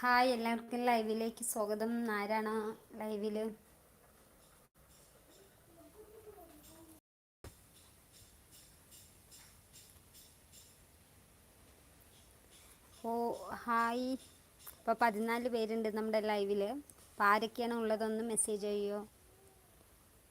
Hi എല്ലാവർക്കും ലൈവിലേക്ക് സ്വാഗതം. ആരാണ് ലൈവിൽ? ഓ ഹായ്. ഇപ്പോൾ പതിനാല് പേരുണ്ട് നമ്മുടെ ലൈവിൽ. അപ്പോൾ ആരൊക്കെയാണ് ഉള്ളതൊന്ന് മെസ്സേജ് ചെയ്യോ?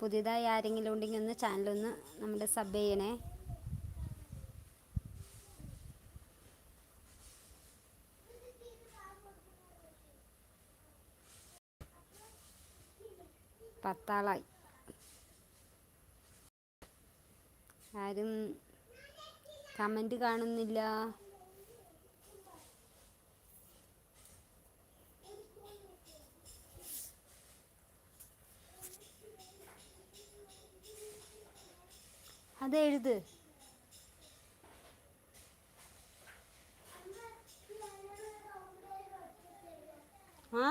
പുതിയതായി ആരെങ്കിലും ഉണ്ടെങ്കിൽ ഒന്ന് ചാനലൊന്ന് നമ്മുടെ സബ് ചെയ്യണേ. പത്താളായി. ആരും കമന്റ് കാണുന്നില്ല. അതെഴുത് ആ?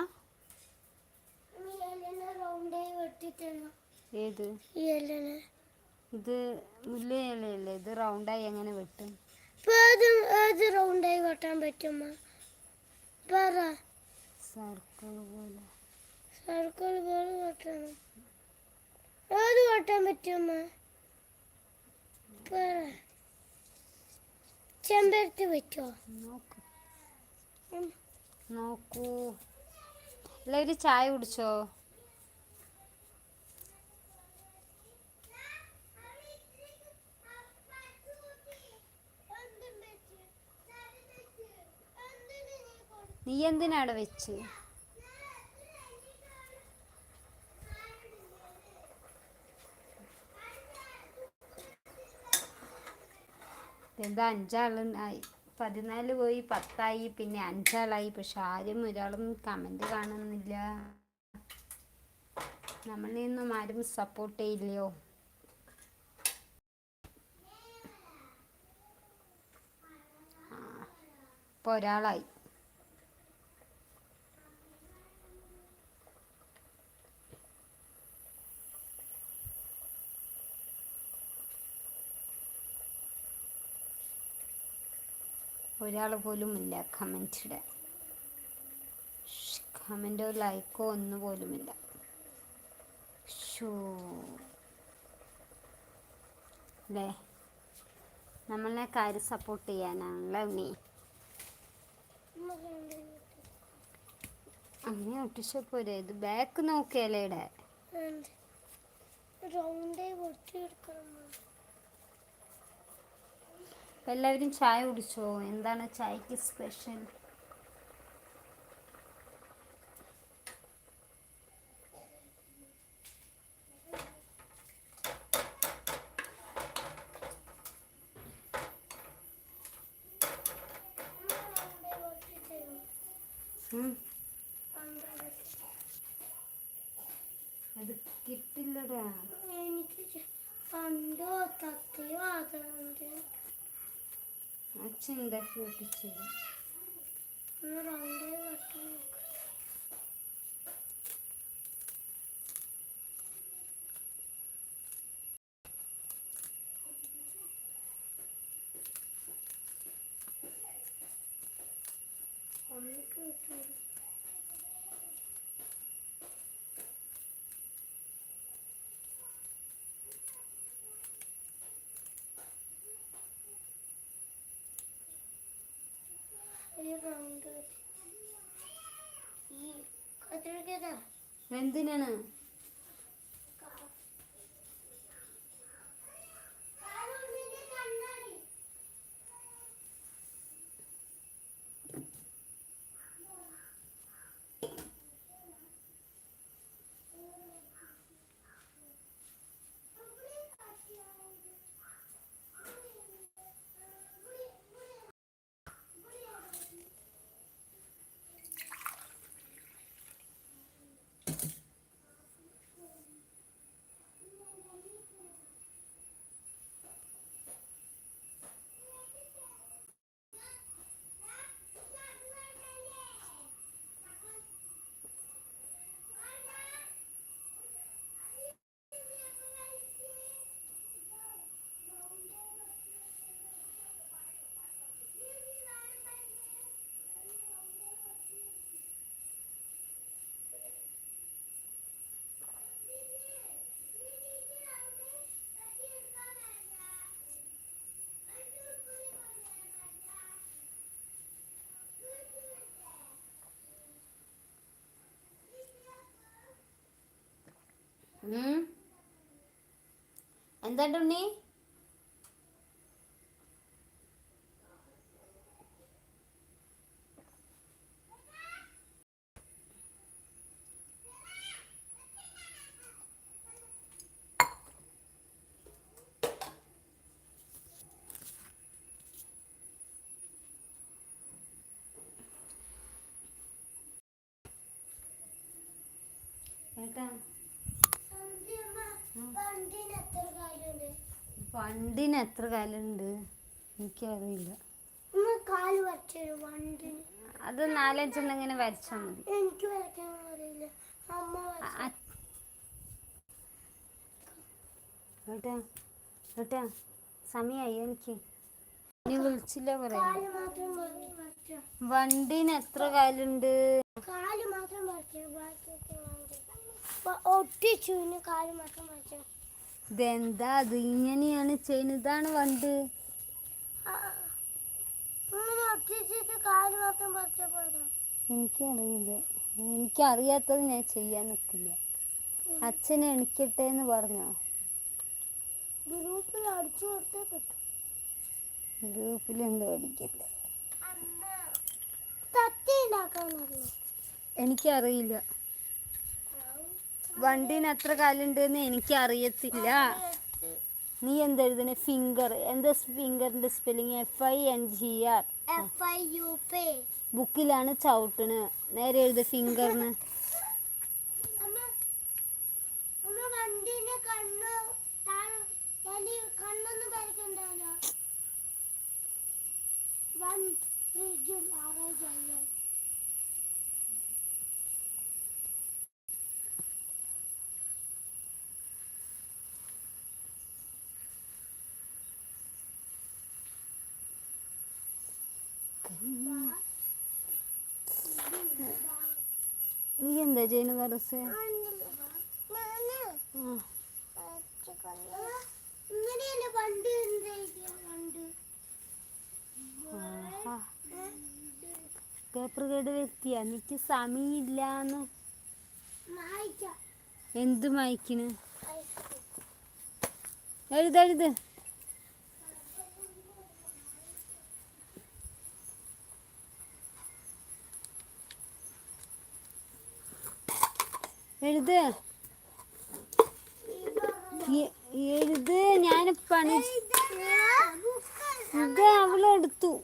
ഏത്? ഇത് മുല്ലയിലല്ലേ ഇത് റൗണ്ടായി എങ്ങനെ വെട്ടും? റൗണ്ടായി വെട്ടാൻ പറ്റുമോ പറ. സർക്കിൾ പോലെ. സർക്കിൾ പോലെ വെട്ടണം. ഏത് വെട്ടാൻ പറ്റുമ്മ പറ. ചെമ്പരത്തി പറ്റുമോ നോക്കൂ. നോക്കൂ. എല്ലാവരും ചായ കുടിച്ചോ? നീ എന്തിനാണ് വെച്ച് എന്താ അഞ്ചാളുണ്ടായി പതിനാല് പോയി പത്തായി പിന്നെ അഞ്ചാളായി. പക്ഷെ ആരും ഒരാളും കമന്റ് കാണുന്നില്ല. നമ്മളെ ഒന്നും ആരും സപ്പോർട്ട് ചെയ്യില്ലയോ? ഇപ്പോൾ ഒരാളായി. ഒരാൾ പോലും ഇല്ല ഇടാൻ. കമന്റോ ലൈക്കോ ഒന്നും പോലുമില്ല ഷോ അല്ലേ നമ്മളെ കാര്യം സപ്പോർട്ട് ചെയ്യാനാണല്ലോ നീ? അങ്ങനെ ഒട്ടിച്ച പോരെ. ഇത് ബാക്ക് നോക്കിയാലേ വെട്ടിയെടുക്കണം അപ്പം എല്ലാവരും ചായ കുടിച്ചോ? എന്താണ് ചായക്ക് സ്പെഷ്യൽ അത് കിട്ടില്ലടാ. എനിക്ക് പണ്ടോ തത്തയോ അച്ഛൻ ഉണ്ടാക്കി ഒട്ടിച്ചത് ഒന്ന് റൗണ്ടായി എന്തിനാണ്? എന്താണ്ട് ഉണ്ണി ഏട്ടാ വണ്ടിന് എത്ര കാലുണ്ട് വണ്ടിന് എത്ര കാലുണ്ട് എനിക്കറിയില്ല. ഒന്ന് കാൽ വരച്ചു വണ്ടിന് അത് നാലഞ്ചെണ്ണം ഇങ്ങനെ വരച്ചാൽ മതി. എനിക്ക് വരയ്ക്കാൻ അറിയില്ല. അമ്മ അ- വരച്ചു ഏട്ടാ ഏട്ടാ സമയായി എനിക്ക്. നീ വിളിച്ചില്ല പറയാ വണ്ടിന് എത്ര കാലുണ്ട് കാൽ മാത്രം ഒട്ടിച്ചു കാൽ മാത്രം വരച്ചു ഇതെന്താ? അത് ഇങ്ങനെയാണ് ചെയ്യുന്നതാണ് വണ്ട്. എനിക്കറിയില്ല. എനിക്കറിയാത്തത് ഞാൻ ചെയ്യാൻ നിൽക്കില്ല അച്ഛനെ എണിക്കട്ടെ എന്ന് പറഞ്ഞോ ഗ്രൂപ്പിൽ എന്തോ അടിക്കട്ടെ എനിക്കറിയില്ല. വണ്ടിന് എത്ര കാലുണ്ട് എന്ന് അറിയത്തില്ല നീ എന്തെഴുതണ? ഫിംഗർ എന്താ ഫിംഗറിന്റെ spelling F I N G R F I U P ബുക്കിലാണ് ചവിട്ടണ്. നേരെ എഴുത ഫിംഗറിന് കണ്ണ് എന്താ ചെയ്യുന്ന പറസേ ഇങ്ങനെയല്ലേ പണ്ട് എന്തെയ്തിയ പണ്ട് പേപ്പർ കേട് വരുത്തിയ? എനിക്ക് സമയമില്ലാന്ന്. എന്ത് മയക്കിന് എഴുതെഴുത് എഴുത്. എഴുത്. ഞാൻ പണി ഇത് അവളെടുത്തു.